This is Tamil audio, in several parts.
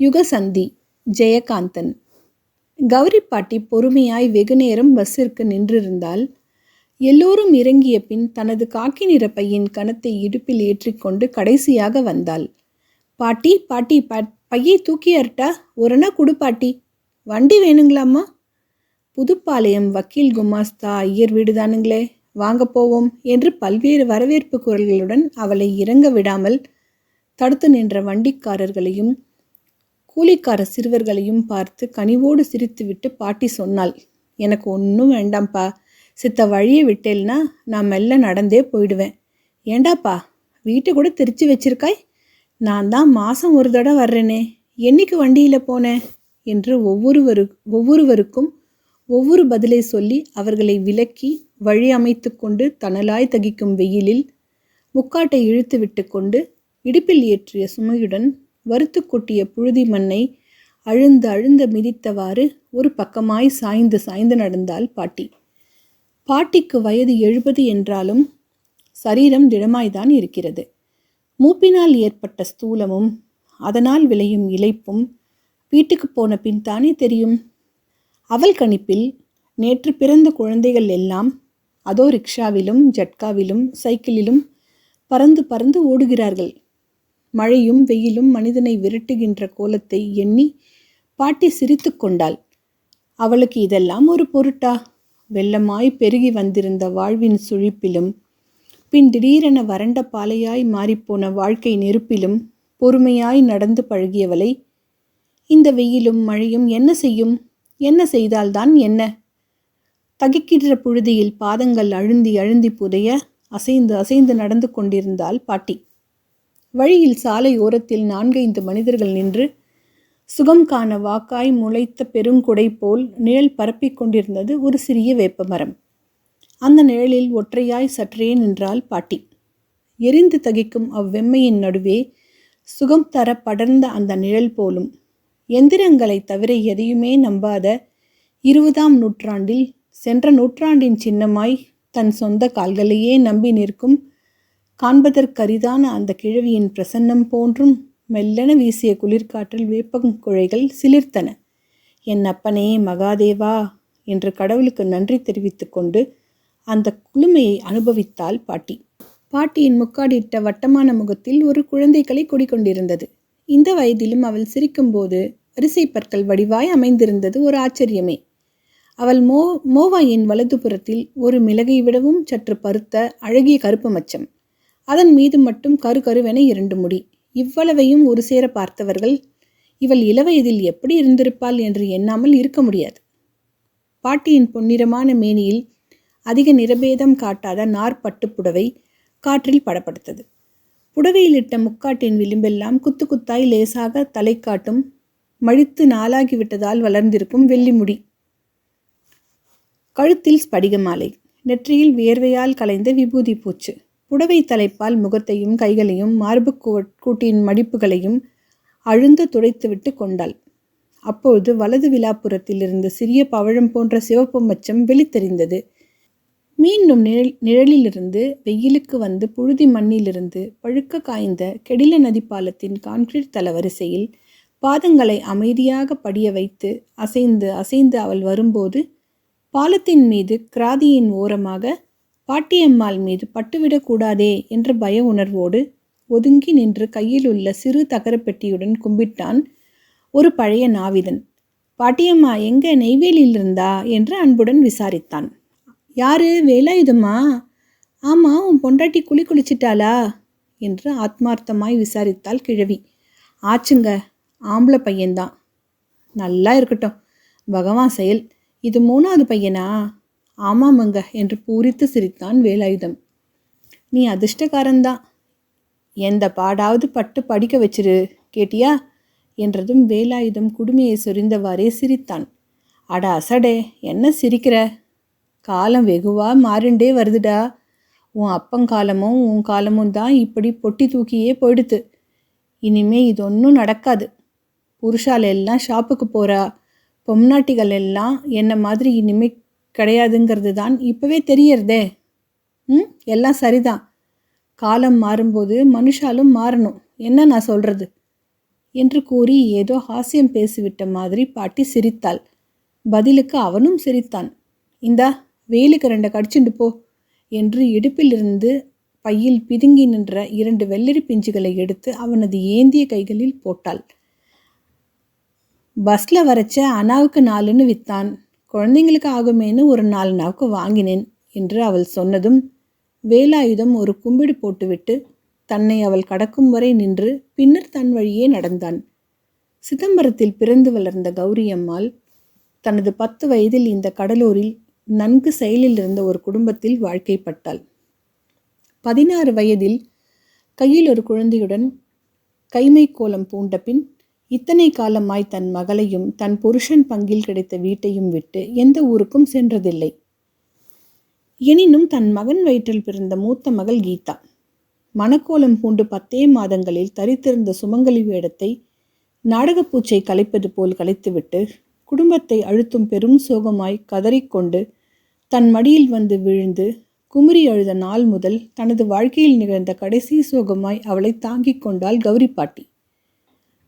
யுகசந்தி ஜெயகாந்தன். கௌரி பாட்டி பொறுமையாய் வெகுநேரம் பஸ்ஸிற்கு நின்றிருந்தால் எல்லோரும் இறங்கிய பின் தனது காக்கி நிற பையின் கணத்தை இடுப்பில் ஏற்றிக்கொண்டு கடைசியாக வந்தாள். பாட்டி பாட்டி ப பையை தூக்கி அருட்டா? ஒருனா குடு பாட்டி. வண்டி வேணுங்களாம்மா? புதுப்பாளையம் வக்கீல் குமாஸ்தா ஐயர் வீடுதானுங்களே வாங்க போவோம் என்று பல்வேறு வரவேற்பு குரல்களுடன் அவளை இறங்க விடாமல் தடுத்து நின்ற வண்டிக்காரர்களையும் கூலிக்கார சிறுவர்களையும் பார்த்து கனிவோடு சிரித்துவிட்டு பாட்டி சொன்னாள் எனக்கு ஒன்றும் வேண்டாம்ப்பா. சித்த வழியை விட்டேல்னா நான் மெல்ல நடந்தே போயிடுவேன். ஏண்டாப்பா வீட்டை கூட திருச்சி வச்சிருக்காய்? நான் தான் மாதம் ஒரு தடவை வர்றேனே. என்னைக்கு வண்டியில் போனேன் என்று ஒவ்வொருவரு ஒவ்வொருவருக்கும் ஒவ்வொரு பதிலை சொல்லி அவர்களை விலக்கி வழி அமைத்து கொண்டு தணலாய் தகிக்கும் வெயிலில் முக்காட்டை இழுத்து விட்டு கொண்டு இடுப்பில் ஏற்றிய சுமையுடன் வறுத்து கொட்டிய புழுதி மண்ணை அழுந்து அழுந்த மிதித்தவாறு ஒரு பக்கமாய் சாய்ந்து சாய்ந்து நடந்தாள் பாட்டி. பாட்டிக்கு வயது எழுபது என்றாலும் சரீரம் திடமாய்தான் இருக்கிறது. மூப்பினால் ஏற்பட்ட ஸ்தூலமும் அதனால் விளையும் இழைப்பும் வீட்டுக்கு போன பின் தானே தெரியும். அவள் கணிப்பில் நேற்று பிறந்த குழந்தைகள் எல்லாம் அதோ ரிக்ஷாவிலும் ஜட்காவிலும் சைக்கிளிலும் பறந்து பறந்து ஓடுகிறார்கள். மழையும் வெயிலும் மனிதனை விரட்டுகின்ற கோலத்தை எண்ணி பாட்டி சிரித்து கொண்டாள். அவளுக்கு இதெல்லாம் ஒரு பொருட்டா? வெள்ளமாய் பெருகி வந்திருந்த வாழ்வின் சுழிப்பிலும் பின் திடீரென வறண்ட பாலையாய் மாறிப்போன வாழ்க்கை நெருப்பிலும் பொறுமையாய் நடந்து பழகியவளை இந்த வெயிலும் மழையும் என்ன செய்யும்? என்ன செய்தால்தான் என்ன? தகிக்கின்ற புழுதியில் பாதங்கள் அழுந்தி அழுந்தி புதைய அசைந்து அசைந்து நடந்து கொண்டிருந்தாள் பாட்டி. வழியில் சாலை ஓரத்தில் நான்கைந்து மனிதர்கள் நின்று சுகம் காண வாக்காய் முளைத்த பெருங்குடை போல் நிழல் பரப்பிக் கொண்டிருந்தது ஒரு சிறிய வேப்பமரம். அந்த நிழலில் ஒற்றையாய் சற்றே நின்றாள் பாட்டி. எரிந்து தகிக்கும் அவ்வெம்மையின் நடுவே சுகம் தர படர்ந்த அந்த நிழல் போலும் எந்திரங்களை தவிர எதையுமே நம்பாத இருபதாம் நூற்றாண்டில் சென்ற நூற்றாண்டின் சின்னமாய் தன் சொந்த கால்களையே நம்பி நிற்கும் காண்பதற்கரிதான அந்த கிழவியின் பிரசன்னம் போன்றும் மெல்லென வீசிய குளிர்காற்றில் வேப்பங்குழைகள் சிலிர்த்தன. என் அப்பனே மகாதேவா என்று கடவுளுக்கு நன்றி தெரிவித்து கொண்டு அந்த குளுமையை அனுபவித்தாள் பாட்டி. பாட்டியின் முக்காடிட்ட வட்டமான முகத்தில் ஒரு குழந்தைகளை கொடிக்கொண்டிருந்தது. குடிக்கொண்டிருந்தது இந்த வயதிலும் அவள் சிரிக்கும்போது வரிசை பற்கள் வடிவாய் அமைந்திருந்தது ஒரு ஆச்சரியமே. அவள் மோ மோவாயின் வலதுபுறத்தில் ஒரு மிளகை விடவும் சற்று பருத்த அழகிய கருப்பு மச்சம். அதன் மீது மட்டும் கரு கருவென இரண்டு முடி. இவ்வளவையும் ஒரு சேர பார்த்தவர்கள் இவள் இளவயதில் எப்படி இருந்திருப்பாள் என்று எண்ணாமல் இருக்க முடியாது. பாட்டியின் பொன்னிறமான மேனியில் அதிக நிறபேதம் காட்டாத நார்பட்டு புடவை காற்றில் படப்படுத்தது. புடவையில் இட்ட முக்காட்டின் விளிம்பெல்லாம் குத்து குத்தாய் லேசாக தலை காட்டும் மழித்து நாளாகிவிட்டதால் வளர்ந்திருக்கும் வெள்ளிமுடி கழுத்தில் ஸ்படிக மாலை. நெற்றியில் வியர்வையால் கலைந்த விபூதி பூச்சு. புடவை தலைப்பால் முகத்தையும் கைகளையும் மார்பு கூட்டின் மடிப்புகளையும் அழுந்து துடைத்துவிட்டு கொண்டாள். அப்போது வலது விழாப்புறத்தில் இருந்த சிறிய பவழம் போன்ற சிவப்பு மச்சம் வெளித்தெரிந்தது. மீண்டும் நிழல் நிழலிலிருந்து வெயிலுக்கு வந்து புழுதி மண்ணிலிருந்து பழுக்க காய்ந்த கெடில நதி பாலத்தின் கான்கிரீட் தளவரிசையில் பாதங்களை அமைதியாக படிய வைத்து அசைந்து அசைந்து அவள் வரும்போது பாலத்தின் மீது கிராதியின் ஓரமாக பாட்டியம்மாள் மீது பட்டுவிடக்கூடாதே என்ற பய உணர்வோடு ஒதுங்கி நின்று கையில் உள்ள சிறு தகரப்பெட்டியுடன் கும்பிட்டான் ஒரு பழைய நாவிதன். பாட்டியம்மா எங்க நெய்வேலியில் இருந்தா என்று அன்புடன் விசாரித்தான். யாரு? வேலாயுதம்மா? ஆமாம் உன் பொண்டாட்டி குளி குளிச்சிட்டாளா? என்று ஆத்மார்த்தமாய் விசாரித்தாள் கிழவி. ஆச்சுங்க ஆம்பளை பையன்தான். நல்லா இருக்கட்டும். பகவான் செயல். இது மூணாவது பையனா? ஆமாமங்க என்று பூரித்து சிரித்தான் வேலாயுதம். நீ அதிர்ஷ்டக்காரன்தான் எந்த பாடாவது பட்டு படிக்க வச்சிரு கேட்டியா? என்றதும் வேலாயுதம் குடுமையை சொரிந்தவாறே சிரித்தான். அட அசடே என்ன சிரிக்கிற? காலம் வெகுவாக மாறிண்டே வருதுடா. உன் அப்பங்காலமும் உன் காலமும் தான் இப்படி பொட்டி தூக்கியே போயிடுத்து. இனிமே இது ஒன்றும் நடக்காது. புருஷால் எல்லாம் ஷாப்புக்கு போகிறா பொம்னாட்டிகள் எல்லாம் என்ன மாதிரி இனிமே கிடையாதுங்கிறது தான் இப்போவே தெரியறதே. ம்? எல்லாம் சரிதான். காலம் மாறும்போது மனுஷாலும் மாறணும். என்ன நான் சொல்கிறது என்று கூறி ஏதோ ஹாஸ்யம் பேசிவிட்ட மாதிரி பாட்டி சிரித்தாள். பதிலுக்கு அவனும் சிரித்தான். இந்தா வெயிலுக்கு ரெண்டை கடிச்சுண்டு போ என்று இடுப்பிலிருந்து பையில் பிதுங்கி நின்ற இரண்டு வெள்ளரி பிஞ்சுகளை எடுத்து அவனது ஏந்திய கைகளில் போட்டாள். பஸ்ஸில் வரைச்ச அனாவுக்கு நாலுன்னு வித்தான். குழந்தைங்களுக்கு ஆகுமேன்னு ஒரு நாலு நாவுக்கு வாங்கினேன் என்று அவள் சொன்னதும் வேலாயுதம் ஒரு கும்பிடு போட்டுவிட்டு தன்னை அவள் கடக்கும் வரை நின்று பின்னர் தன் வழியே நடந்தான். சிதம்பரத்தில் பிறந்து வளர்ந்த கௌரியம்மாள் தனது பத்து வயதில் இந்த கடலூரில் நன்கு செயலில் இருந்த ஒரு குடும்பத்தில் வாழ்க்கைப்பட்டாள். பதினாறு வயதில் கையில் ஒரு குழந்தையுடன் கைமை கோலம் பூண்ட பின் இத்தனை காலமாய் தன் மகளையும் தன் புருஷன் பங்கில் கிடைத்த வீட்டையும் விட்டு எந்த ஊருக்கும் சென்றதில்லை. எனினும் தன் மகன் வயிற்றில் பிறந்த மூத்த மகள் கீதா. மணக்கோலம் பூண்டு பத்தே மாதங்களில் தரித்திருந்த சுமங்கலி வேடத்தை நாடகப்பூச்சை கலைப்பது போல் கலைத்துவிட்டு குடும்பத்தை அழுத்தும் பெரும் சோகமாய் கதறிக்கொண்டு தன் மடியில் வந்து விழுந்து குமரி அழுத நாள் முதல் தனது வாழ்க்கையில் நிகழ்ந்த கடைசி சோகமாய் அவளை தாங்கிக் கொண்டாள் கௌரி பாட்டி.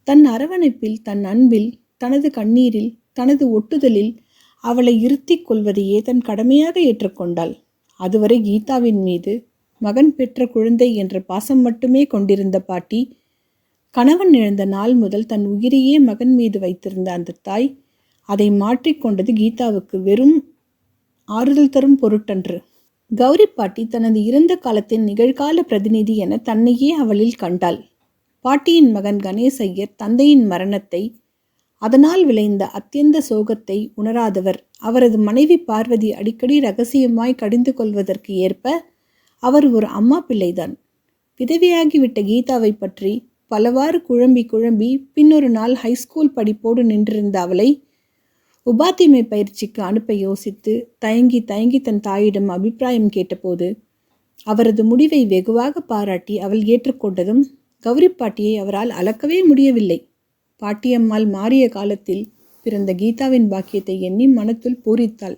தன் அரவணைப்பில் தன் அன்பில் தனது கண்ணீரில் தனது ஒட்டுதலில் அவளை இருத்திக் கொள்வதையே தன் கடமையாக ஏற்றுக்கொண்டாள். அதுவரை கீதாவின் மீது மகன் பெற்ற குழந்தை என்ற பாசம் மட்டுமே கொண்டிருந்த பாட்டி கணவன் இழந்த நாள் முதல் தன் உயிரையே மகன் மீது வைத்திருந்த அந்த தாய் அதை மாற்றிக்கொண்டது கீதாவுக்கு வெறும் ஆறுதல் தரும் பொருட்டன்று. கௌரி பாட்டி தனது இறந்த காலத்தின் நிகழ்கால பிரதிநிதி என தன்னையே அவளில் கண்டாள். பாட்டியின் மகன் கணேசையர் தந்தையின் மரணத்தை அதனால் விளைந்த அத்தியந்த சோகத்தை உணராதவர். அவரது மனைவி பார்வதி அடிக்கடி ரகசியமாய் கடிந்து கொள்வதற்கு ஏற்ப அவர் ஒரு அம்மா பிள்ளைதான். விதவியாகிவிட்ட கீதாவை பற்றி பலவாறு குழம்பி குழம்பி பின்னொரு நாள் ஹைஸ்கூல் படிப்போடு நின்றிருந்த அவளை உபாத்திமை பயிற்சிக்கு அனுப்ப யோசித்து தயங்கி தயங்கி தன் தாயிடம் அபிப்பிராயம் கேட்டபோது அவரது முடிவை வெகுவாக பாராட்டி அவள் ஏற்றுக்கொண்டதும் கௌரி பாட்டியை அவரால் அளக்கவே முடியவில்லை. பாட்டியம்மாள் மாறிய காலத்தில் பிறந்த கீதாவின் பாக்கியத்தை எண்ணி மனத்துள் பூரித்தாள்.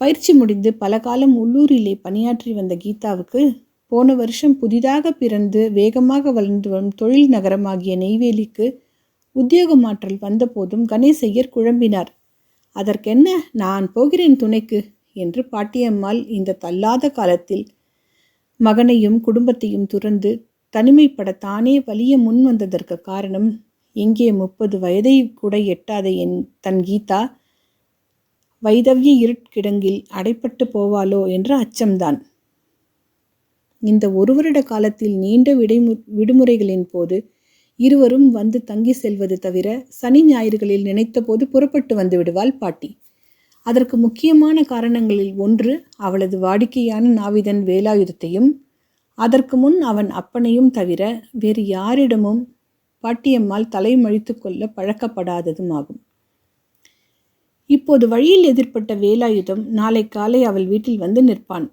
பயிற்சி முடிந்து பல காலம் உள்ளூரிலே பணியாற்றி வந்த கீதாவுக்கு போன வருஷம் புதிதாக பிறந்து வேகமாக வளர்ந்து வரும் தொழில் நகரமாகிய நெய்வேலிக்கு உத்தியோக மாற்றல் வந்தபோதும் கணேசையர் குழம்பினார். அதற்கென்ன? நான் போகிறேன் துணைக்கு என்று பாட்டியம்மாள் இந்த தள்ளாத காலத்தில் மகனையும் குடும்பத்தையும் துறந்து தனிமைப்பட தானே வலிய முன் வந்ததற்கு காரணம்? எங்கே முப்பது வயதை கூட எட்டாத என் தன் கீதா? வைதவிய இருட்கிடங்கில் அடைப்பட்டு போவாளோ என்ற அச்சம்தான். இந்த ஒரு வருட காலத்தில் நீண்ட விடைமு விடுமுறைகளின் போது இருவரும் வந்து தங்கி செல்வது தவிர சனி ஞாயிறுகளில் நினைத்தபோது புறப்பட்டு வந்து விடுவாள் பாட்டி. அதற்கு முக்கியமான காரணங்களில் ஒன்று அவளது வாடிக்கையான நாவிதன் வேலாயுதத்தையும் அதற்கு முன் அவன் அப்பனையும் தவிர வேறு யாரிடமும் பாட்டியம்மாள் தலைமழித்து கொள்ள பழக்கப்படாததும் ஆகும் இப்போது வழியில் எதிர்ப்பட்ட வேலாயுதம் நாளை காலை அவள் வீட்டில் வந்து நிற்பான்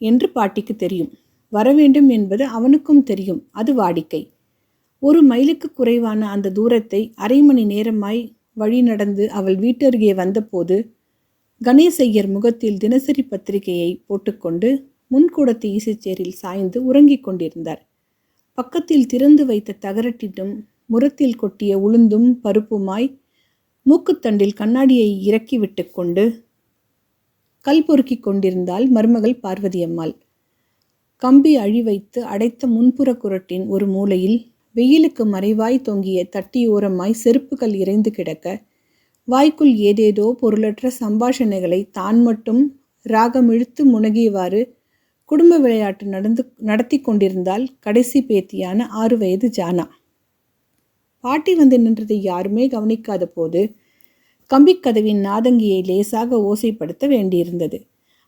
என்று பாட்டிக்கு தெரியும். வரவேண்டும் என்பது அவனுக்கும் தெரியும். அது வாடிக்கை. ஒரு மைலுக்கு குறைவான அந்த தூரத்தை அரை மணி நேரமாய் வழி நடந்து அவள் வீட்டருகே வந்தபோது கணேசையர் முகத்தில் தினசரி பத்திரிகையை போட்டுக்கொண்டு முன்கூடத்து ஈசச்சேரில் சாய்ந்து உறங்கிக் கொண்டிருந்தார். பக்கத்தில் திறந்து வைத்த தகரட்டிட்டும் முரத்தில் கொட்டிய உளுந்தும் பருப்புமாய் மூக்குத்தண்டில் கண்ணாடியை இறக்கி விட்டு கொண்டு கல் பொறுக்கிக் கொண்டிருந்தாள் மருமகள் பார்வதியம்மாள். கம்பி அழி வைத்து அடைத்த முன்புற குரட்டின் ஒரு மூலையில் வெயிலுக்கு மறைவாய் தொங்கிய தட்டியோரமாய் செருப்புகள் இறைந்து கிடக்க வாய்க்குள் ஏதேதோ பொருளற்ற சம்பாஷணைகளை தான் மட்டும் ராகமிழுத்து முனகியவாறு குடும்ப விளையாட்டு நடந்து நடத்தி கொண்டிருந்தால் கடைசி பேத்தியான ஆறு வயது ஜானா. பாட்டி வந்து நின்றதை யாருமே கவனிக்காத போது கம்பிக்கதவின் நாதங்கியை லேசாக ஓசைப்படுத்த வேண்டியிருந்தது.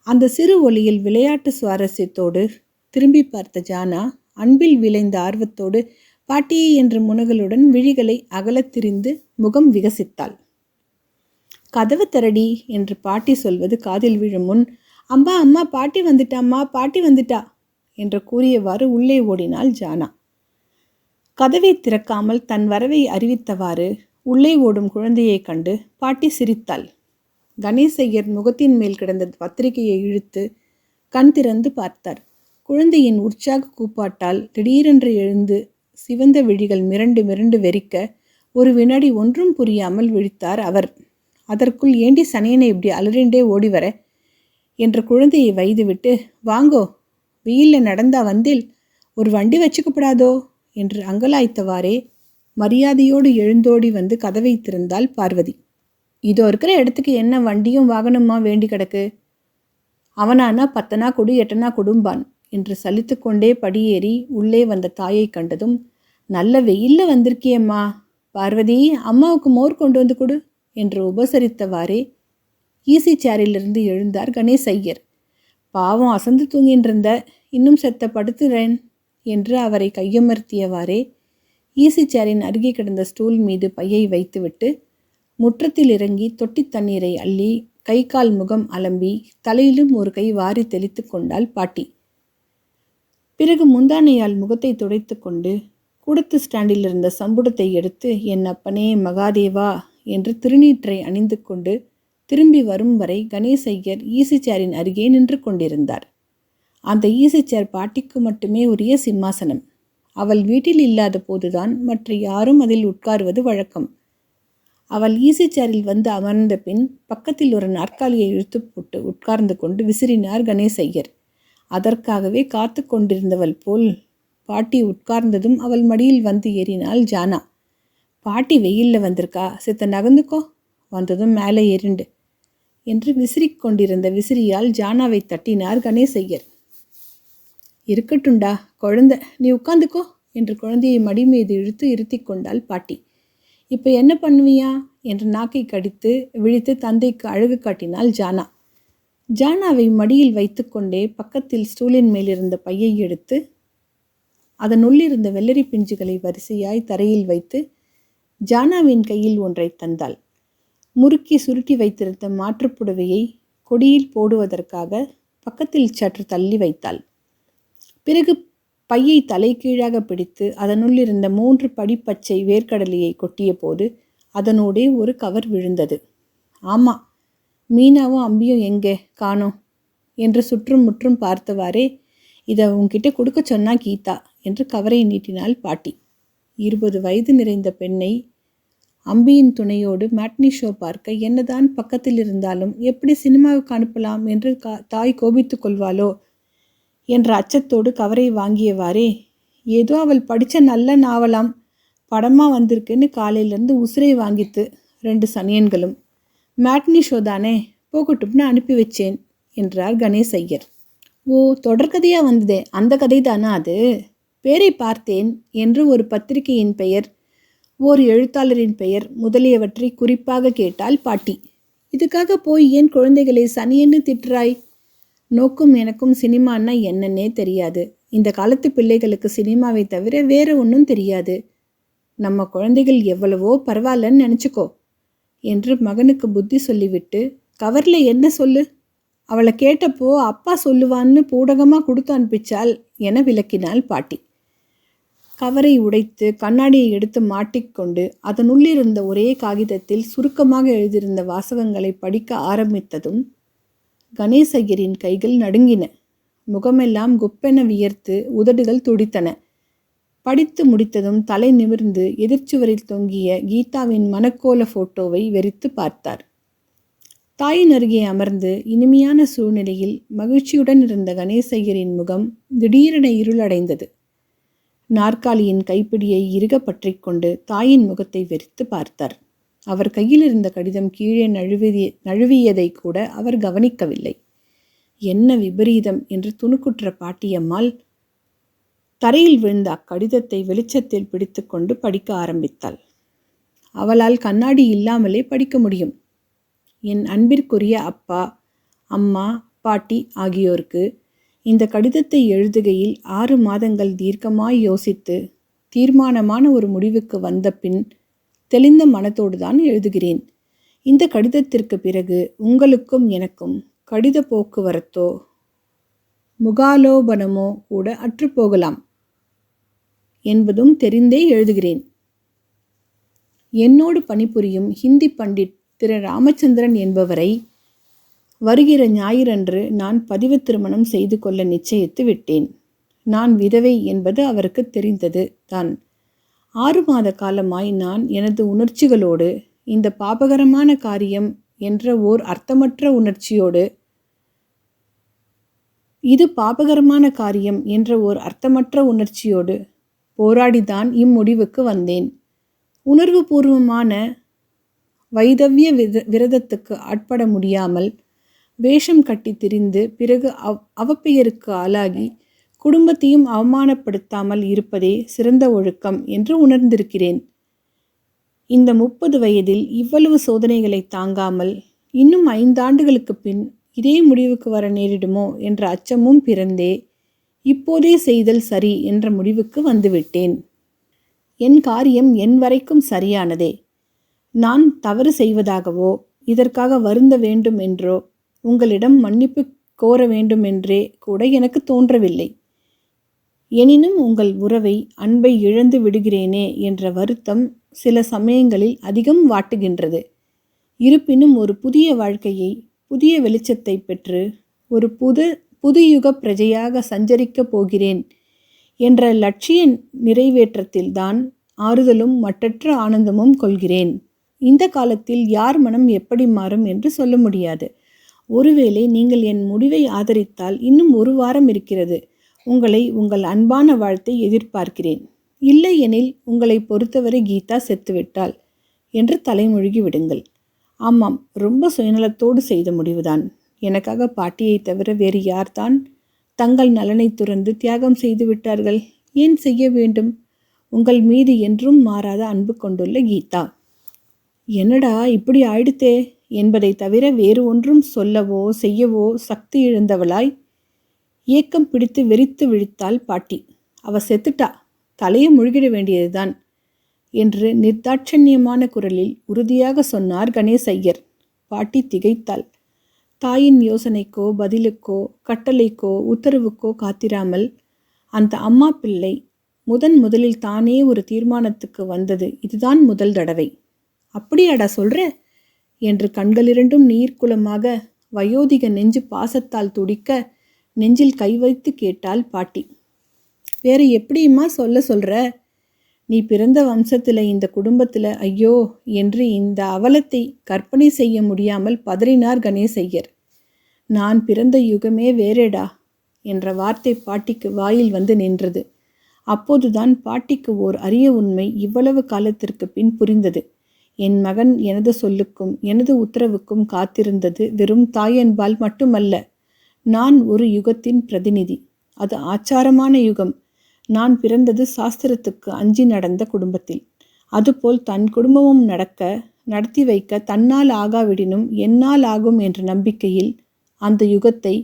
அந்த சிறு ஒளியில் விளையாட்டு சுவாரஸ்யத்தோடு திரும்பி பார்த்த ஜானா அன்பில் விளைந்த ஆர்வத்தோடு பாட்டியை என்ற முனகளுடன் விழிகளை அகலத் திரிந்து முகம் விகசித்தாள். கதவு திரடி என்று பாட்டி சொல்வது காதில் விழும் முன் அம்மா அம்மா பாட்டி வந்துட்டாம்மா பாட்டி வந்துட்டா என்று கூறியவாறு உள்ளே ஓடினாள் ஜானா. கதவை திறக்காமல் தன் வரவை அறிவித்தவாறு உள்ளே ஓடும் குழந்தையைக் கண்டு பாட்டி சிரித்தாள். கணேசையர் முகத்தின் மேல் கிடந்த பத்திரிகையை இழுத்து கண் திறந்து பார்த்தார். குழந்தையின் உற்சாக கூப்பாட்டால் திடீரென்று எழுந்து சிவந்த விழிகள் மிரண்டு மிரண்டு வெறிக்க ஒரு வினாடி ஒன்றும் புரியாமல் விழித்தார் அவர். அதற்குள் ஏண்டி சனியனை இப்படி அலறிண்டே ஓடி வர என்ற குழந்தையை வைத்துவிட்டு வாங்கோ வெயிலில் நடந்தா வந்தில் ஒரு வண்டி வச்சுக்கப்படாதோ? என்று அங்கலாய்த்தவாறே மரியாதையோடு எழுந்தோடி வந்து கதவை திறந்தாள் பார்வதி. இதோ இருக்கிற இடத்துக்கு என்ன வண்டியும் வாகனமா வேண்டி கிடக்கு? அவனானா பத்தனா கொடு எட்டனா கொடும்பான் என்று சலித்து கொண்டே படியேறி உள்ளே வந்த தாயை கண்டதும் நல்ல வெயிலில் வந்திருக்கியம்மா பார்வதி அம்மாவுக்கு மோர் கொண்டு வந்து கொடு என்று உபசரித்தவாறே ஈசி சேரிலிருந்து எழுந்தார் கணேஷ் ஐயர். பாவம் அசந்து தூங்கின்றிருந்த இன்னும் செத்த படுத்துறேன் என்று அவரை கையமர்த்தியவாறே ஈசி சேரின் அருகே கிடந்த ஸ்டூல் மீது பையை வைத்துவிட்டு முற்றத்தில் இறங்கி தொட்டி தண்ணீரை அள்ளி கை கால் முகம் அலம்பி தலையிலும் ஒரு கை வாரி தெளித்து கொண்டாள் பாட்டி. பிறகு முந்தானையால் முகத்தை துடைத்து கொண்டு கூடத்து ஸ்டாண்டில் இருந்த சம்புடத்தை எடுத்து என் அப்பனே மகாதேவா என்று திருநீற்றை அணிந்து கொண்டு திரும்பி வரும் வரை கணேச ஐயர் ஈசி அருகே நின்று கொண்டிருந்தார். அந்த ஈசி சேர் பாட்டிக்கு மட்டுமே உரிய சிம்மாசனம். அவள் வீட்டில் இல்லாத போதுதான் மற்ற யாரும் அதில் உட்காருவது வழக்கம். அவள் ஈசி சேரில் வந்து அமர்ந்த பின் பக்கத்தில் ஒரு நாற்காலியை இழுத்து போட்டு உட்கார்ந்து கொண்டு விசிறினார் கணேச ஐயர். அதற்காகவே காத்து கொண்டிருந்தவள் போல் பாட்டி உட்கார்ந்ததும் அவள் மடியில் வந்து ஏறினாள் ஜானா. பாட்டி வெயிலில் வந்திருக்கா? சித்த நகர்ந்துக்கோ? வந்ததும் மேலே ஏறிண்டு. என்று விசிறிக் கொண்டிருந்த விசிறியால் ஜானாவை தட்டினார் கணேசையர். இருக்கட்டுண்டா குழந்தை நீ உட்காந்துக்கோ என்று குழந்தையை மடி மீது இழுத்து இருத்தி கொண்டாள் பாட்டி. இப்போ என்ன பண்ணுவியா? என்று நாக்கை கடித்து விழித்து தந்தைக்கு அழகு காட்டினாள் ஜானா. ஜானாவை மடியில் வைத்துக்கொண்டே பக்கத்தில் ஸ்டூலின் மேலிருந்த பையை எடுத்து அதனுள்ளிருந்த வெள்ளரி பிஞ்சுகளை வரிசையாய் தரையில் வைத்து ஜானாவின் கையில் ஒன்றை தந்தாள். முறுக்கி சுருட்டி வைத்திருந்த மாற்றுப்புடவையை கொடியில் போடுவதற்காக பக்கத்தில் சற்று தள்ளி வைத்தாள். பிறகு பையை தலைகீழாக பிடித்து அதனுள் இருந்த மூன்று படிப்பச்சை வேர்க்கடலையை கொட்டிய போது அதனோடே ஒரு கவர் விழுந்தது. ஆமாம் மீனாவும் அம்பியும் எங்கே? காணோம் என்று சுற்றும் முற்றும் பார்த்தவாறே இதை உன்கிட்ட கொடுக்க சொன்னா கீதா என்று கவரை நீட்டினாள் பாட்டி. இருபது வயது நிறைந்த பெண்ணை அம்பியின் துணையோடு மேட்னி ஷோ பார்க்க என்னதான் பக்கத்தில் இருந்தாலும் எப்படி சினிமாவுக்கு அனுப்பலாம் என்று கா தாய் கோபித்து கொள்வாளோ? என்ற அச்சத்தோடு கவரை வாங்கியவாறே ஏதோ அவள் படித்த நல்ல நாவலாம் படமாக வந்திருக்குன்னு காலையிலேருந்து உசிரை வாங்கித்து ரெண்டு சனியன்களும் மேட்னி ஷோ தானே போகட்டும்னு அனுப்பி வச்சேன் என்றார் கணேஷ் ஐயர். ஓ தொடர்கதையாக வந்ததே அந்த கதை தானா அது? பேரை பார்த்தேன் என்று ஒரு பத்திரிகையின் பெயர் ஓர் எழுத்தாளரின் பெயர் முதலியவற்றை குறிப்பாக கேட்டால் பாட்டி. இதுக்காக போய் ஏன் குழந்தைகளை சனியன்னு திட்டுறாய்? நோக்கும் எனக்கும் சினிமான்னா என்னன்னே தெரியாது. இந்த காலத்து பிள்ளைகளுக்கு சினிமாவை தவிர வேற ஒன்றும் தெரியாது. நம்ம குழந்தைகள் எவ்வளவோ பரவாயில்லன்னு நினச்சிக்கோ என்று மகனுக்கு புத்தி சொல்லிவிட்டு கவரில் என்ன சொல்லு? அவளை கேட்டப்போ அப்பா சொல்லுவான்னு பூடகமாக கொடுத்து அனுப்பிச்சால் என விளக்கினாள் பாட்டி. கவரை உடைத்து கண்ணாடியை எடுத்து மாட்டிக்கொண்டு அதனுள்ளிருந்த ஒரே காகிதத்தில் சுருக்கமாக எழுதியிருந்த வாசகங்களை படிக்க ஆரம்பித்ததும் கணேசய்யரின் கைகள் நடுங்கின. முகமெல்லாம் குப்பென வியர்த்து உதடுகள் துடித்தன. படித்து முடித்ததும் தலை நிமிர்ந்து எதிர்ச்சுவரில் தொங்கிய கீதாவின் மனக்கோல போட்டோவை வெறித்து பார்த்தார். தாயின் அருகே அமர்ந்து இனிமையான சூழ்நிலையில் மகிழ்ச்சியுடன் இருந்த கணேசையரின் முகம் திடீரென இருளடைந்தது. நாற்காலியின் கைப்பிடியை இறுக பற்றி கொண்டு தாயின் முகத்தை வெறித்து பார்த்தார். அவர் கையில் இருந்த கடிதம் கீழே நழுவிய நழுவியதை கூட அவர் கவனிக்கவில்லை. என்ன விபரீதம்? என்று துணுக்குற்ற பாட்டியம்மாள் தரையில் விழுந்த அக்கடிதத்தை வெளிச்சத்தில் பிடித்துக்கொண்டு படிக்க ஆரம்பித்தாள். அவளால் கண்ணாடி இல்லாமலே படிக்க முடியும். என் அன்பிற்குரிய அப்பா அம்மா பாட்டி ஆகியோருக்கு இந்த கடிதத்தை எழுதுகையில் ஆறு மாதங்கள் தீர்க்கமாய் யோசித்து தீர்மானமான ஒரு முடிவுக்கு வந்த பின் தெளிந்த மனத்தோடு தான் எழுதுகிறேன். இந்த கடிதத்திற்கு பிறகு உங்களுக்கும் எனக்கும் கடித போக்குவரத்தோ முகாலோபனமோ கூட அற்றுப்போகலாம் என்பதும் தெரிந்தே எழுதுகிறேன். என்னோடு பணிபுரியும் ஹிந்தி பண்டிட் திரு ராமச்சந்திரன் என்பவரை வருகிற ஞாயிறன்று நான் பதிவு திருமணம் செய்து கொள்ள நிச்சயித்து விட்டேன். நான் விதவை என்பது அவருக்கு தெரிந்தது தான். ஆறு மாத காலமாய் நான் எனது உணர்ச்சிகளோடு இந்த பாபகரமான காரியம் என்ற ஓர் அர்த்தமற்ற உணர்ச்சியோடு இது பாபகரமான காரியம் என்ற ஓர் அர்த்தமற்ற உணர்ச்சியோடு போராடிதான் இம்முடிவுக்கு வந்தேன். உணர்வுபூர்வமான வைதவிய வித விரதத்துக்கு ஆட்பட முடியாமல் வேஷம் கட்டி திரிந்து பிறகு அவ் அவப்பெயருக்கு ஆளாகி குடும்பத்தையும் அவமானப்படுத்தாமல் இருப்பதே சிறந்த ஒழுக்கம் என்று உணர்ந்திருக்கிறேன். இந்த முப்பது வயதில் இவ்வளவு சோதனைகளை தாங்காமல் இன்னும் ஐந்தாண்டுகளுக்கு பின் இதே முடிவுக்கு வர நேரிடுமோ என்ற அச்சமும் பிறந்தே இப்போதே செய்தல் சரி என்ற முடிவுக்கு வந்துவிட்டேன். என் காரியம் என் வரைக்கும் சரியானதே. நான் தவறு செய்வதாகவோ இதற்காக வருந்த வேண்டும் என்றோ உங்களிடம் மன்னிப்பு கோர வேண்டுமென்றே கூட எனக்கு தோன்றவில்லை. எனினும் உங்கள் உறவை அன்பை இழந்து விடுகிறேனே என்ற வருத்தம் சில சமயங்களில் அதிகம் வாட்டுகின்றது. இருப்பினும் ஒரு புதிய வாழ்க்கையை புதிய வெளிச்சத்தை பெற்று ஒரு புது புதுயுக பிரஜையாக சஞ்சரிக்கப் போகிறேன் என்ற லட்சிய நிறைவேற்றத்தில்தான் ஆறுதலும் மற்றற்ற ஆனந்தமும் கொள்கிறேன். இந்த காலத்தில் யார் மனம் எப்படி மாறும் என்று சொல்ல முடியாது. ஒருவேளை நீங்கள் என் முடிவை ஆதரித்தால் இன்னும் ஒரு வாரம் இருக்கிறது. உங்களை உங்கள் அன்பான வாழ்த்தை எதிர்பார்க்கிறேன். இல்லை எனில் உங்களை பொறுத்தவரை கீதா செத்துவிட்டாள் என்று தலைமொழிகி விடுங்கள். ஆமாம் ரொம்ப சுயநலத்தோடு செய்த முடிவுதான். எனக்காக பாட்டியை தவிர வேறு யார்தான்? தங்கள் நலனை துறந்து தியாகம் செய்து விட்டார்கள். ஏன் செய்ய வேண்டும்? உங்கள் மீது என்றும் மாறாத அன்பு கொண்டுள்ள கீதா. என்னடா இப்படி ஆயிடுத்தே? என்பதை தவிர வேறு ஒன்றும் சொல்லவோ செய்யவோ சக்தி இழந்தவளாய் ஏக்கம் பிடித்து வெறித்து விழித்தாள் பாட்டி. அவ செத்துட்டா? தலையை முழுகிட வேண்டியதுதான் என்று நிர்தாட்சண்யமான குரலில் உறுதியாக சொன்னார் கணேச ஐயர். பாட்டி திகைத்தாள். தாயின் யோசனைக்கோ பதிலுக்கோ கட்டளைக்கோ உத்தரவுக்கோ காத்திராமல் அந்த அம்மா பிள்ளை முதன் முதலில் தானே ஒரு தீர்மானத்துக்கு வந்தது. இதுதான் முதல் தடவை. அப்படியாடா சொல்கிற என்று கண்களிரண்டும் நீர்க்குலமாக வயோதிக நெஞ்சு பாசத்தால் துடிக்க நெஞ்சில் கை வைத்து கேட்டாள் பாட்டி. வேறு எப்படியுமா சொல்ல சொல்ற? நீ பிறந்த வம்சத்தில் இந்த குடும்பத்தில் ஐயோ என்று இந்த அவலத்தை கற்பனை செய்ய முடியாமல் பதறினார் கணேசையர் நான் பிறந்த யுகமே வேறேடா என்ற வார்த்தை பாட்டிக்கு வாயில் வந்து நின்றது. அப்போதுதான் பாட்டிக்கு ஓர் அரிய உண்மை இவ்வளவு காலத்திற்கு பின் புரிந்தது. என் மகன் எனது சொல்லுக்கும் எனது உத்தரவுக்கும் காத்திருந்தது வெறும் தாயன்பால் மட்டுமல்ல. நான் ஒரு யுகத்தின் பிரதிநிதி. அது ஆச்சாரமான யுகம். நான் பிறந்தது சாஸ்திரத்துக்கு அஞ்சி நடந்த குடும்பத்தில். அதுபோல் தன் குடும்பமும் நடக்க நடத்தி வைக்க தன்னால் ஆகாவிடினும் என்னால் ஆகும் என்ற நம்பிக்கையில் அந்த யுகத்தை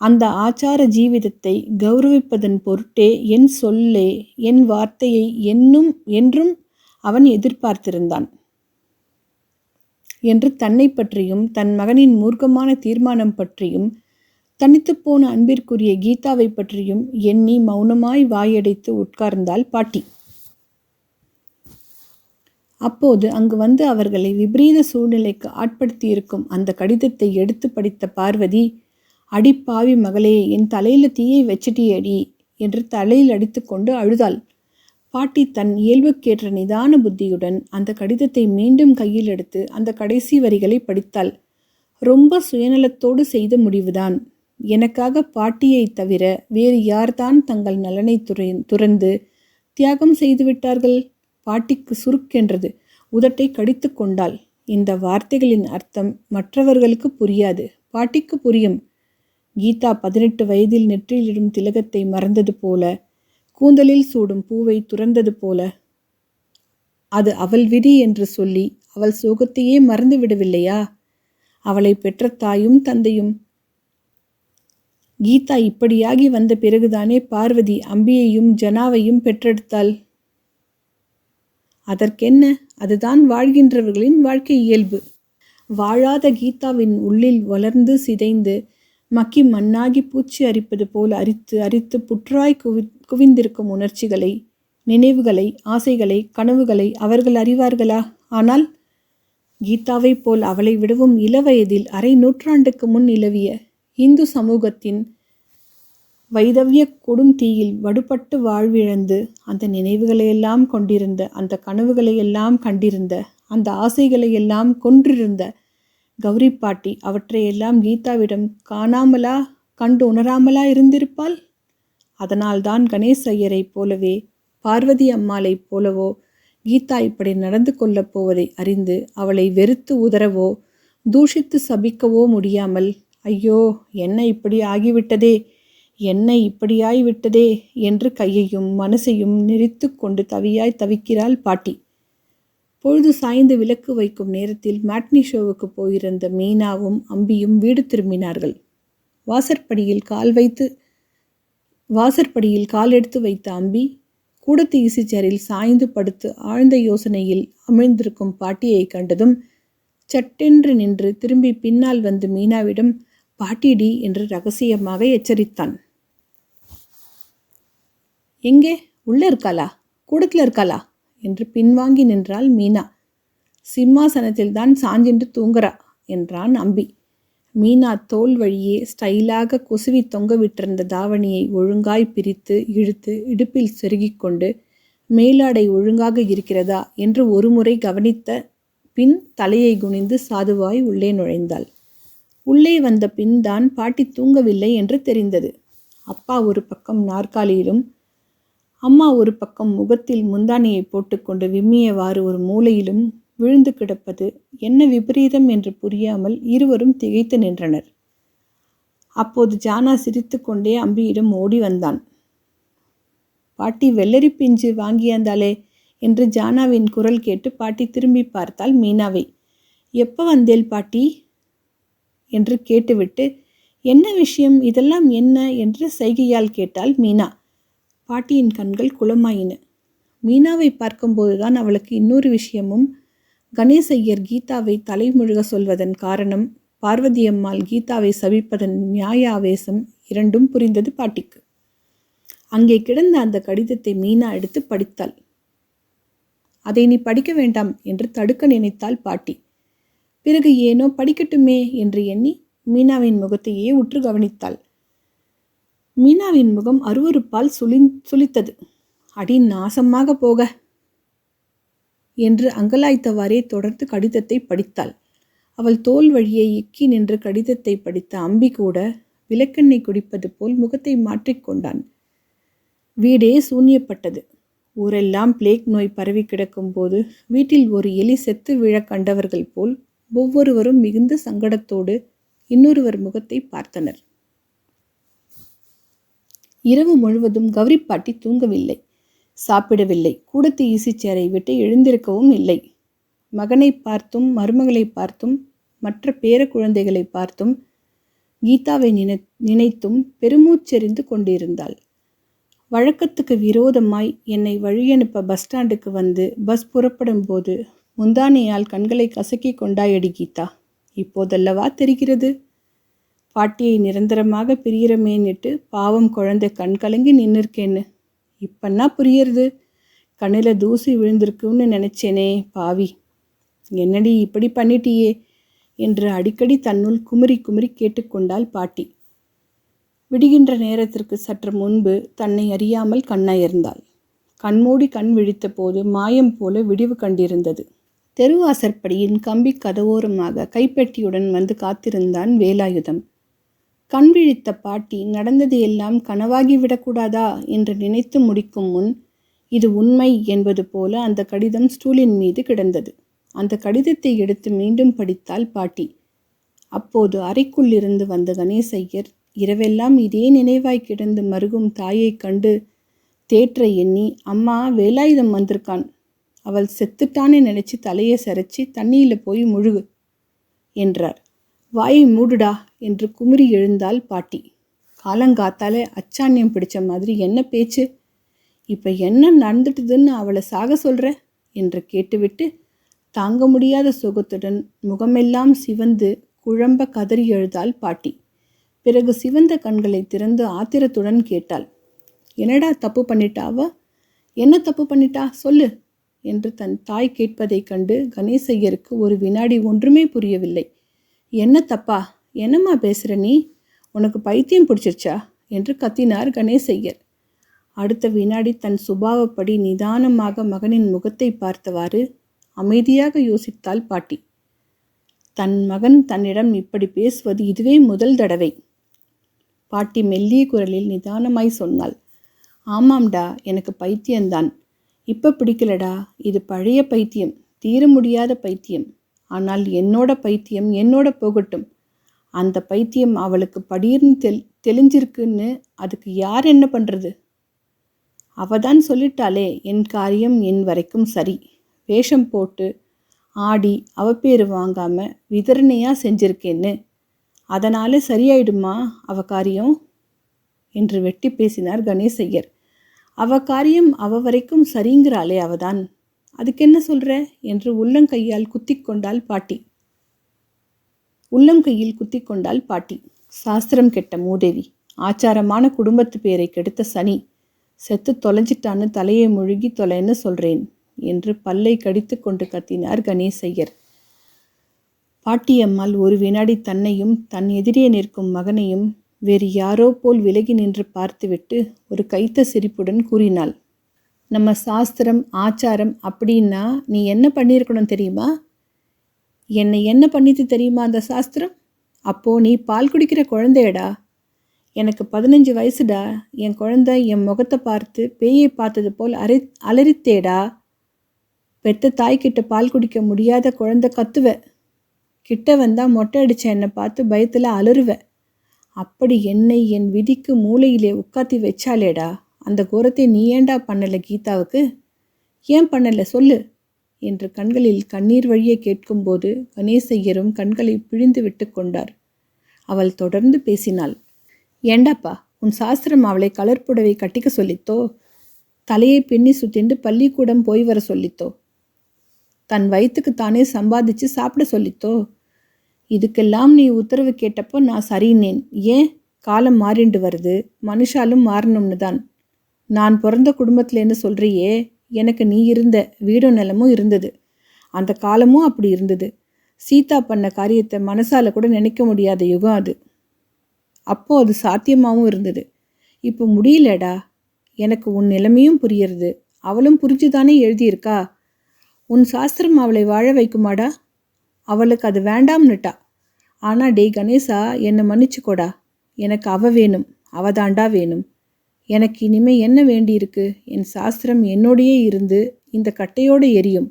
அந்த ஆச்சார ஜீவிதத்தை கௌரவிப்பதன் பொருட்டே என் சொல்லே என் வார்த்தையை என்னும் என்றும் அவன் எதிர்பார்த்திருந்தான். என்று தன்னை பற்றியும் தன் மகனின் மூர்க்கமான தீர்மானம் பற்றியும் தனித்துப்போன அன்பிற்குரிய கீதாவை பற்றியும் எண்ணி மௌனமாய் வாயடைத்து உட்கார்ந்தாள் பாட்டி. அப்போது அங்கு வந்து அவர்களை விபரீத சூழ்நிலைக்கு ஆட்படுத்தியிருக்கும் அந்த கடிதத்தை எடுத்து படித்த பார்வதி அடிப்பாவி மகளே என் தலையில் தீயை வச்சிட்டியடி என்று தலையில் அடித்துக்கொண்டு அழுதாள். பாட்டி தன் இயல்புக்கேற்ற நிதான புத்தியுடன் அந்த கடிதத்தை மீண்டும் கையில் எடுத்து அந்த கடைசி வரிகளை படித்தாள். ரொம்ப சுயநலத்தோடு செய்த முடிவுதான். எனக்காக பாட்டியை தவிர வேறு யார்தான் தங்கள் நலனை துறை துறந்து தியாகம் செய்துவிட்டார்கள் பாட்டிக்கு சுருக்கென்றது. உதட்டை கடித்து கொண்டாள். இந்த வார்த்தைகளின் அர்த்தம் மற்றவர்களுக்கு புரியாது. பாட்டிக்கு புரியும். கீதா பதினெட்டு வயதில் நெற்றியிலிடும் திலகத்தை மறந்தது போல கூந்தலில் சூடும் பூவை துறந்தது போல. அது அவள் விதி என்று சொல்லி அவள் சோகத்தையே மறந்து விடவில்லையா? அவளை பெற்ற தாயும் தந்தையும். கீதா இப்படியாகி வந்த பிறகுதானே பார்வதி அம்பியையும் ஜனாவையும் பெற்றெடுத்தாள். அதற்கென்ன? அதுதான் வாழ்கின்றவர்களின் வாழ்க்கை இயல்பு. வாழாத கீதாவின் உள்ளில் வளர்ந்து சிதைந்து மக்கி மண்ணாகி பூச்சி அரிப்பது போல் அரித்து அரித்து புற்றாய் குவி குவிந்திருக்கும் உணர்ச்சிகளை நினைவுகளை ஆசைகளை கனவுகளை அவர்கள் அறிவார்களா? ஆனால் கீதாவைப் போல் அவளை விடவும் இளவயதில் அரை நூற்றாண்டுக்கு முன் நிலவிய இந்து சமூகத்தின் வைதவியக் கொடும் தீயில் வடுபட்டு வாழ்விழந்து அந்த நினைவுகளையெல்லாம் கொண்டிருந்த அந்த கனவுகளையெல்லாம் கண்டிருந்த அந்த ஆசைகளையெல்லாம் கொன்றிருந்த கௌரி பாட்டி அவற்றையெல்லாம் கீதாவிடம் காணாமலா கண்டு உணராமலா இருந்திருப்பாள்? அதனால்தான் கணேஷ் ஐயரைப் போலவே பார்வதி அம்மாளைப் போலவோ கீதா இப்படி நடந்து கொள்ளப் போவதை அறிந்து அவளை வெறுத்து உதறவோ தூஷித்து சபிக்கவோ முடியாமல் ஐயோ என்ன இப்படி ஆகிவிட்டதே என்ன இப்படியாய்விட்டதே என்று கையையும் மனசையும் நெறித்து கொண்டு தவியாய் தவிக்கிறாள் பாட்டி. பொழுது சாய்ந்து விளக்கு வைக்கும் நேரத்தில் மேட்னி ஷோவுக்கு போயிருந்த மீனாவும் அம்பியும் வீடு திரும்பினார்கள். வாசற்படியில் கால் வைத்து வாசற்படியில் கால் எடுத்து வைத்த அம்பி கூடத்து ஈசிச்சேரில் சாய்ந்து படுத்து ஆழ்ந்த யோசனையில் அமிழ்ந்திருக்கும் பாட்டியை கண்டதும் சட்டென்று நின்று திரும்பி பின்னால் வந்து மீனாவிடம் பாட்டிடி என்று ரகசியமாக எச்சரித்தான். எங்கே? உள்ளே இருக்காளா? கூடத்தில் இருக்காளா? என்று பின்வாங்கி நின்றாள் மீனா. சிம்மாசனத்தில்தான் சாஞ்சின்று தூங்குறா என்றான் அம்பி. மீனா தோல் வழியே ஸ்டைலாக கொசுவி தொங்க விட்டிருந்த தாவணியை ஒழுங்காய் பிரித்து இழுத்து இடுப்பில் செருகிக்கொண்டு மேலாடை ஒழுங்காக இருக்கிறதா? என்று ஒருமுறை கவனித்த பின் தலையை குனிந்து சாதுவாய் உள்ளே நுழைந்தாள். உள்ளே வந்த பின் தான் பாட்டி தூங்கவில்லை என்று தெரிந்தது. அப்பா ஒரு பக்கம் நாற்காலியிலும் அம்மா ஒரு பக்கம் முகத்தில் முந்தானியை போட்டுக்கொண்டு விம்மியவாறு ஒரு மூலையிலும் விழுந்து கிடப்பது என்ன விபரீதம் என்று புரியாமல் இருவரும் திகைத்து நின்றனர். அப்போது ஜானா சிரித்து கொண்டே அம்பியிடம் ஓடி வந்தான். பாட்டி வெள்ளரி பிஞ்சு வாங்கியாந்தாலே என்று ஜானாவின் குரல் கேட்டு பாட்டி திரும்பி பார்த்தால் மீனாவை. எப்போ வந்தேல் பாட்டி? என்று கேட்டுவிட்டு என்ன விஷயம்? இதெல்லாம் என்ன? என்று சைகையால் கேட்டால் மீனா. பாட்டியின் கண்கள் குளமாயின. மீனாவை பார்க்கும்போதுதான் அவளுக்கு இன்னொரு விஷயமும். கணேச ஐயர் கீதாவை தலைமுழுக சொல்வதன் காரணம் பார்வதியம்மாள் கீதாவை சபிப்பதன் நியாய ஆவேசம் இரண்டும் புரிந்தது பாட்டிக்கு. அங்கே கிடந்த அந்த கடிதத்தை மீனா எடுத்து படித்தாள். அதை நீ படிக்க வேண்டாம் என்று தடுக்க நினைத்தாள் பாட்டி. பிறகு ஏனோ படிக்கட்டுமே என்று எண்ணி மீனாவின் முகத்தையே உற்று கவனித்தாள். மீனாவின் முகம் அருவறுப்பால் சுளி சுளித்தது. அடி நாசமாக போக என்று அங்கலாய்த்தவாறே தொடர்ந்து கடிதத்தை படித்தாள். அவள் தோல் வழியை இக்கி நின்று கடிதத்தை படித்த அம்பி கூட விளக்கெண்ணெய் குடிப்பது போல் முகத்தை மாற்றிக்கொண்டான் வீடே சூன்யப்பட்டது. ஊரெல்லாம் பிளேக் நோய் பரவி கிடக்கும் போது வீட்டில் ஒரு எலி செத்து விழ கண்டவர்கள் போல் ஒவ்வொருவரும் மிகுந்த சங்கடத்தோடு இன்னொருவர் முகத்தை பார்த்தனர். இரவு முழுவதும் கௌரி பாட்டி தூங்கவில்லை. சாப்பிடவில்லை. கூடத்து ஈசிச்சேரை விட்டு எழுந்திருக்கவும் இல்லை. மகனை பார்த்தும் மருமகளை பார்த்தும் மற்ற பேர குழந்தைகளை பார்த்தும் கீதாவை நினை நினைத்தும் பெருமூச்செறிந்து கொண்டிருந்தாள். வழக்கத்துக்கு விரோதமாய் என்னை வழியனுப்ப பஸ் ஸ்டாண்டுக்கு வந்து பஸ் புறப்படும் போது முந்தானையால் கண்களை கசக்கி கொண்டாயடி கீதா. இப்போதல்லவா தெரிகிறது? பாட்டியை நிரந்தரமாக பிரியறமேன்னுட்டு பாவம் குழந்தை கண் கலங்கி நின்றுருக்கேன்னு இப்பன்னா புரியறது? கண்ணில் தூசி விழுந்திருக்குன்னு நினச்சேனே பாவி. என்னடி இப்படி பண்ணிட்டியே? என்று அடிக்கடி தன்னுள் குமரி குமரி கேட்டுக்கொண்டாள் பாட்டி. விடுகின்ற நேரத்திற்கு சற்று முன்பு தன்னை அறியாமல் கண்ணயர்ந்தாள். கண்மூடி கண் விழித்த போது மாயம் போல விடிவு கண்டிருந்தது. தெருவாசற்படியின் கம்பி கதவோரமாக கைப்பெட்டியுடன் வந்து காத்திருந்தான் வேலாயுதம். கண் விழித்த பாட்டி நடந்தது எல்லாம் கனவாகி விடக்கூடாதா? என்று நினைத்து முடிக்கும் முன் இது உண்மை என்பது போல அந்த கடிதம் ஸ்டூலின் மீது கிடந்தது. அந்த கடிதத்தை எடுத்து மீண்டும் படித்தாள் பாட்டி. அப்போது அறைக்குள்ளிருந்து வந்த கணேசையர் இரவெல்லாம் இதே நினைவாய் கிடந்து மருகும் தாயைக் கண்டு தேற்ற எண்ணி அம்மா வேலாயுதம் வந்திருக்கான். அவள் செத்துட்டானே நினச்சி தலையை சரைச்சி தண்ணியில் போய் முழுகு என்றார். வாயை மூடுடா என்று குமுறி எழுந்தாள் பாட்டி. காலங்காத்தால அச்சான்யம் பிடிச்ச மாதிரி என்ன பேச்சு? இப்போ என்ன நடந்துட்டுதுன்னு அவளை சாக சொல்கிற என்று கேட்டுவிட்டு தாங்க முடியாத சுகத்துடன் முகமெல்லாம் சிவந்து குழம்ப கதறி எழுதாள் பாட்டி. பிறகு சிவந்த கண்களை திறந்து ஆத்திரத்துடன் கேட்டாள். என்னடா தப்பு பண்ணிட்டாவ என்ன தப்பு பண்ணிட்டா? சொல்லு என்று தன் தாய் கேட்பதைக் கண்டு கணேசையருக்கு ஒரு வினாடி ஒன்றுமே புரியவில்லை. என்ன தப்பா? என்னம்மா பேசுகிற நீ? உனக்கு பைத்தியம் பிடிச்சிருச்சா? என்று கத்தினார் கணேசையர் அடுத்த வினாடி தன் சுபாவப்படி நிதானமாக மகனின் முகத்தை பார்த்தவாறு அமைதியாக யோசித்தாள் பாட்டி. தன் மகன் தன்னிடம் இப்படி பேசுவது இதுவே முதல் தடவை. பாட்டி மெல்லிய குரலில் நிதானமாய் சொன்னாள். ஆமாம்டா எனக்கு பைத்தியம்தான். இப்போ பிடிக்கலடா இது பழைய பைத்தியம் தீர முடியாத பைத்தியம். ஆனால் என்னோட பைத்தியம் என்னோட போகட்டும். அந்த பைத்தியம் அவளுக்கு படீர்னு தெல் தெளிஞ்சிருக்குன்னு அதுக்கு யார் என்ன பண்ணுறது அவ தான் சொல்லிட்டாளே என் காரியம் என் வரைக்கும் சரி. வேஷம் போட்டு ஆடி அவ பேர் வாங்காமல் விதரணையாக செஞ்சிருக்கேன்னு. அதனால் சரியாயிடுமா அவ காரியம்? என்று வெட்டி பேசினார் கணேசையர் அவ காரியம் அவ வரைக்கும் சரிங்கிறாளே அவதான். அதுக்கு என்ன சொல்கிற என்று உள்ளங்கையால் குத்தி கொண்டாள் பாட்டி. உள்ளம் கையில் குத்தி கொண்டாள் பாட்டி. சாஸ்திரம் கெட்ட மூதேவி. ஆச்சாரமான குடும்பத்து பேரை கெடுத்த சனி. செத்து தொலைஞ்சிட்டான்னு தலையை முழுகி தொலைன்னு சொல்றேன் என்று பல்லை கடித்து கொண்டு கத்தினார் கணேசையர். பாட்டியம்மாள் ஒரு வினாடி தன்னையும் தன் எதிரே நிற்கும் மகனையும் வேறு யாரோ போல் விலகி நின்று பார்த்துவிட்டு ஒரு கைத்த சிரிப்புடன் கூறினாள். நம்ம சாஸ்திரம் ஆச்சாரம் அப்படின்னா நீ என்ன பண்ணியிருக்கணும் தெரியுமா? என்னை என்ன பண்ணிட்டு தெரியுமா அந்த சாஸ்திரம்? அப்போது நீ பால் குடிக்கிற குழந்தையடா. எனக்கு பதினஞ்சு வயசுடா. என் குழந்தை என் முகத்தை பார்த்து பேயை பார்த்தது போல் அரை அலறித்தேடா. பெத்த தாய்கிட்ட பால் குடிக்க முடியாத குழந்தை கத்துவ. கிட்ட வந்தால் மொட்டை அடித்த என்னை பார்த்து பயத்தில் அலறுவேன் அப்படி என்னை என் விதிக்கு மூளையிலே உட்காத்தி வச்சாலேடா அந்த கோரத்தை நீ ஏண்டா பண்ணலை கீதாவுக்கு? ஏன் பண்ணலை? சொல்லு. என்று கண்களில் கண்ணீர் வழிய கேட்கும்போது கணேசையரும் கண்களை பிழிந்து விட்டு கொண்டார். அவள் தொடர்ந்து பேசினாள். ஏண்டாப்பா உன் சாஸ்திரம் அவளை கலர்ப்புடவை கட்டிக்க சொல்லித்தோ? தலையை பின்னி சுத்திண்டு பள்ளிக்கூடம் போய் வர சொல்லித்தோ? தன் வயிற்றுக்கு தானே சம்பாதிச்சு சாப்பிட சொல்லித்தோ? இதுக்கெல்லாம் நீ உத்தரவு கேட்டப்போ நான் சரின்னேன் ஏன்? காலம் மாறிண்டு வருது. மனுஷாலும் மாறணும்னு தான் நான் பிறந்த குடும்பத்திலேன்னு சொல்கிறியே எனக்கு நீ இருந்த வீடும் நிலமும் இருந்தது. அந்த காலமும் அப்படி இருந்தது. சீதா பண்ண காரியத்தை மனசால் கூட நினைக்க முடியாத யுகம் அது. அப்போ அது சாத்தியமாகவும் இருந்தது. இப்போ முடியலடா. எனக்கு உன் நிலைமையும் புரியறது. அவளும் புரிஞ்சுதானே எழுதியிருக்கா? உன் சாஸ்திரம் அவளை வாழ வைக்குமாடா? அவளுக்கு அது வேண்டாம்னுட்டா. ஆனால் டே கணேசா என்னை மன்னிச்சுக்கோடா. எனக்கு அவ வேணும். அவதாண்டா வேணும். எனக்கு இனிமே என்ன வேண்டியிருக்கு? என் சாஸ்திரம் என்னோடையே இருந்து இந்த கட்டையோடு எரியும்.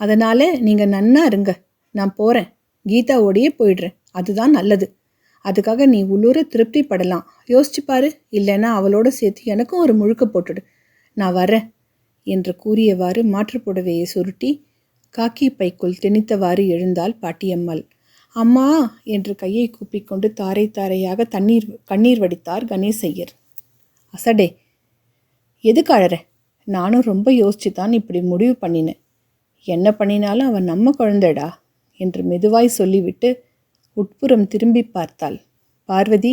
அதனால் நீங்கள் நன்னா இருங்க. நான் போகிறேன் கீதாவோடையே போயிடுறேன். அதுதான் நல்லது. அதுக்காக நீ உள்ளூர திருப்திப்படலாம். யோசிச்சு பாரு. இல்லைன்னா அவளோட சேர்த்து எனக்கும் ஒரு முழுக்க போட்டுடு. நான் வரேன் என்று கூறியவாறு மாற்றுப்புடவையை சுருட்டி காக்கி பைக்குள் திணித்தவாறு எழுந்தாள் பாட்டியம்மாள். அம்மா! என்று கையை கூப்பிக்கொண்டு தாரை தாரையாக தண்ணீர் கண்ணீர் வடித்தார் கணேசையர். அசடே. எதுக்கு அழற? நானும் ரொம்ப யோசிச்சு தான் இப்படி முடிவு பண்ணினேன். என்ன பண்ணினாலும் அவன் நம்ம குழந்தைடா என்று மெதுவாய் சொல்லிவிட்டு உட்புறம் திரும்பி பார்த்தாள். பார்வதி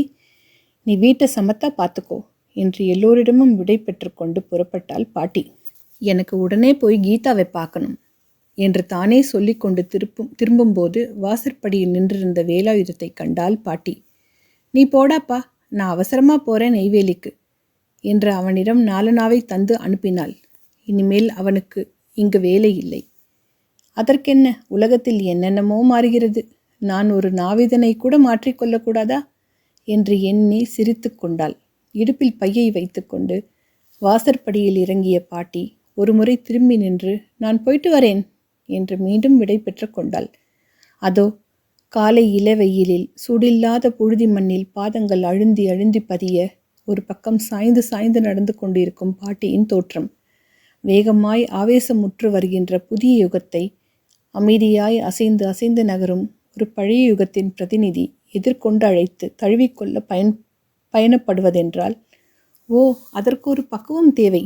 நீ வீட்டை சமத்தா பார்த்துக்கோ என்று எல்லோரிடமும் விடை பெற்றுக்கொண்டு புறப்பட்டாள் பாட்டி. எனக்கு உடனே போய் கீதாவை பார்க்கணும் என்று தானே சொல்லிக்கொண்டு திருப்பும் திரும்பும்போது வாசற்படியில் நின்றிருந்த வேலாயுதத்தை கண்டால் பாட்டி. நீ போடாப்பா நான் அவசரமாக போகிறேன் நெய்வேலிக்கு. என்று அவனிடம் நாலனாவை தந்து அனுப்பினாள். இனிமேல் அவனுக்கு இங்கு வேலை இல்லை. அதற்கென்ன? உலகத்தில் என்னென்னமோ மாறுகிறது. நான் ஒரு நாவிதனை கூட மாற்றிக்கொள்ளக்கூடாதா என்று எண்ணி சிரித்து கொண்டாள். இடுப்பில் பையை வைத்துக்கொண்டு வாசற்படியில் இறங்கிய பாட்டி ஒருமுறை திரும்பி நின்று நான் போயிட்டு வரேன் என்று மீண்டும் விடை பெற்று கொண்டாள். அதோ காலை இளவெயிலில் சூடில்லாத புழுதி மண்ணில் பாதங்கள் அழுந்தி அழுந்தி பதிய ஒரு பக்கம் சாய்ந்து சாய்ந்து நடந்து கொண்டிருக்கும் பாட்டியின் தோற்றம். வேகமாய் ஆவேசமுற்று வருகின்ற புதிய யுகத்தை அமைதியாய் அசைந்து அசைந்து நகரும் ஒரு பழைய யுகத்தின் பிரதிநிதி எதிர்கொண்டு அழைத்து தழுவிக்கொள்ள பயன் பயணப்படுவதென்றால் ஓ அதற்கு ஒரு பக்குவம் தேவை.